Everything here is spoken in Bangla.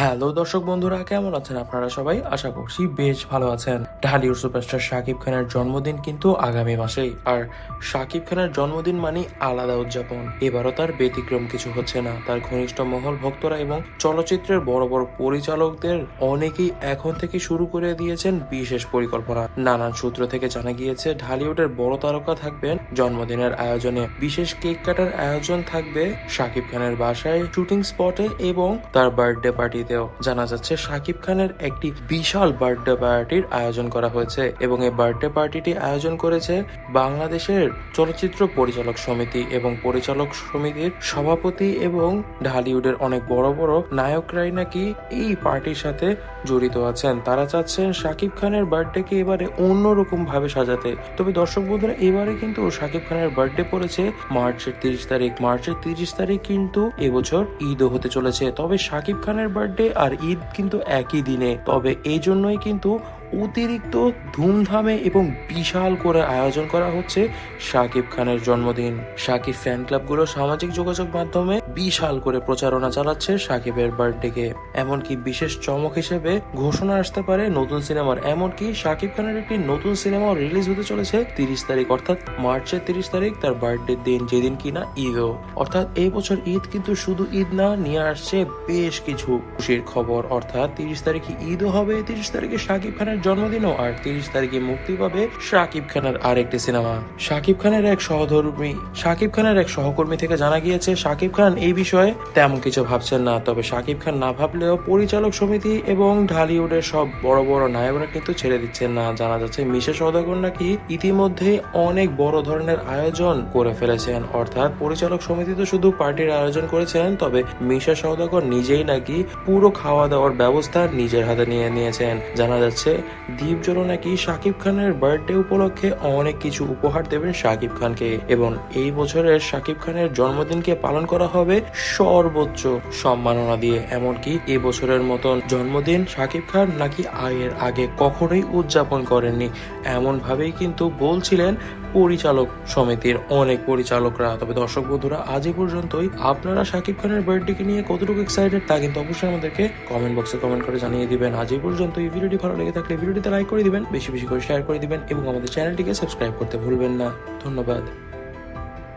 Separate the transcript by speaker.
Speaker 1: হ্যালো দর্শক বন্ধুরা, কেমন আছেন আপনারা সবাই? আশা করছি বেশ ভালো আছেন। ঢালিউড সুপারস্টার শাকিব খানের জন্মদিন কিন্তু আগামী মাসেই। আর শাকিব খানের জন্মদিন মানে আলাদা উদযাপন। এবারও তার ব্যতিক্রম কিছু হচ্ছে না। তার ঘনিষ্ঠ মহল ভক্তরা এবং চলচ্চিত্রের বড় বড় পরিচালকদের অনেকেই এখন থেকে শুরু করে দিয়েছেন বিশেষ পরিকল্পনা। নানান সূত্র থেকে জানা গিয়েছে, ঢালিউডের বড় তারকা থাকবেন জন্মদিনের আয়োজনে। বিশেষ কেক কাটার আয়োজন থাকবে শাকিব খানের বাসায় শুটিং স্পটে এবং তার বার্থডে পার্টিতেও জানা যাচ্ছে শাকিব খানের একটি বিশাল বার্থডে পার্টির আয়োজন করা হয়েছে এবং এই বার্থডে পার্টিটি আয়োজন করেছে বাংলাদেশের চলচ্চিত্র পরিচালক সমিতি এবং পরিচালক সমিতির সভাপতি এবং ঢালিউডের অনেক বড় বড় নায়করাই নাকি এই পার্টির সাথে জড়িত আছেন। তারা চাচ্ছেন শাকিব খানের বার্থডেকে এবারে অন্যরকম ভাবে সাজাতে। তবে দর্শক বন্ধুরা, এবারে কিন্তু শাকিব খানের বার্থডে পড়েছে মার্চের তিরিশ তারিখ। মার্চের তিরিশ তারিখ কিন্তু এবছর ঈদও হতে চলেছে। তবে শাকিব খানের বার্থডে আর ঈদ কিন্তু একই দিনে। তবে এই জন্যই কিন্তু অতিরিক্ত ধুমধামে এবং বিশাল করে আয়োজন করা হচ্ছে শাকিব খানের জন্মদিন। সাকিব ফ্যান ক্লাবগুলো সামাজিক যোগাযোগ মাধ্যমে বিশাল করে প্রচারণা চালাচ্ছে শাকিবের বার্থডেকে। এমনকি বিশেষ চমক হিসেবে ঘোষণা আসতে পারে নতুন সিনেমার। এমনকি শাকিব খানের একটি নতুন সিনেমাও রিলিজ হতে চলেছে তিরিশ তারিখ, অর্থাৎ মার্চের তিরিশ তারিখ, তার বার্থডে দিন, যেদিন কিনা ঈদও। অর্থাৎ এই বছর ঈদ কিন্তু শুধু ঈদ না, নিয়ে আসছে বেশ কিছু খুশির খবর। অর্থাৎ তিরিশ তারিখে ঈদও হবে, তিরিশ তারিখে শাকিব খানের জন্মদিনও, আর তিরিশ তারিখে মুক্তি পাবে শাকিব খানের আরেকটি সিনেমা। শাকিব খানের এক সহধর্মী শাকিব খানের এক সহকর্মী থেকে জানা গিয়েছে শাকিব খান এই বিষয়ে তেমন কিছু ভাবছেন না। তবে শাকিব খান না ভাবলেও পরিচালক সমিতি এবং ঢালিউডের সব বড় বড় নায়করা কিন্তু ছেড়ে দিচ্ছেন না। জানা যাচ্ছে মিশা সৌদাগর নাকি ইতিমধ্যে অনেক বড় ধরনের আয়োজন করে ফেলেছেন। অর্থাৎ পরিচালক সমিতি তো শুধু পার্টির আয়োজন করেছেন, তবে মিশা সৌদাগর নিজেই নাকি পুরো খাওয়া দাওয়ার ব্যবস্থা নিজের হাতে নিয়ে নিয়েছেন। জানা যাচ্ছে দীপজোড়ো নাকি শাকিব খানের বার্থডে উপলক্ষে অনেক কিছু উপহার দেবেন শাকিব খানকে। এবং এই বছরের শাকিব খানের জন্মদিনকে পালন করা হবে সর্বোচ্চ সম্মাননা দিয়ে, এমনকি এই বছরের মতন জন্মদিন শাকিব খান নাকি আয়ের আগে কখনোই উদযাপন করেননি। এমন ভাবেই কিন্তু বলছিলেন পরিচালক সমিতির অনেক পরিচালকরা। তবে দর্শক বন্ধুরা, আজ এই পর্যন্তই। আপনারা শাকিব খানের বার্থডেকে নিয়ে কতটুকু এক্সাইটেড তা কিন্তু অবশ্যই আমাদেরকে কমেন্ট বক্সে কমেন্ট করে জানিয়ে দিবেন। আজ এই পর্যন্ত এই ভিডিওটি ভালো লেগে থাকলে ভিডিওটিতে লাইক করে দিবেন, বেশি বেশি করে শেয়ার করে দিবেন এবং আমাদের চ্যানেলটিকে সাবস্ক্রাইব করতে ভুলবেন না। ধন্যবাদ।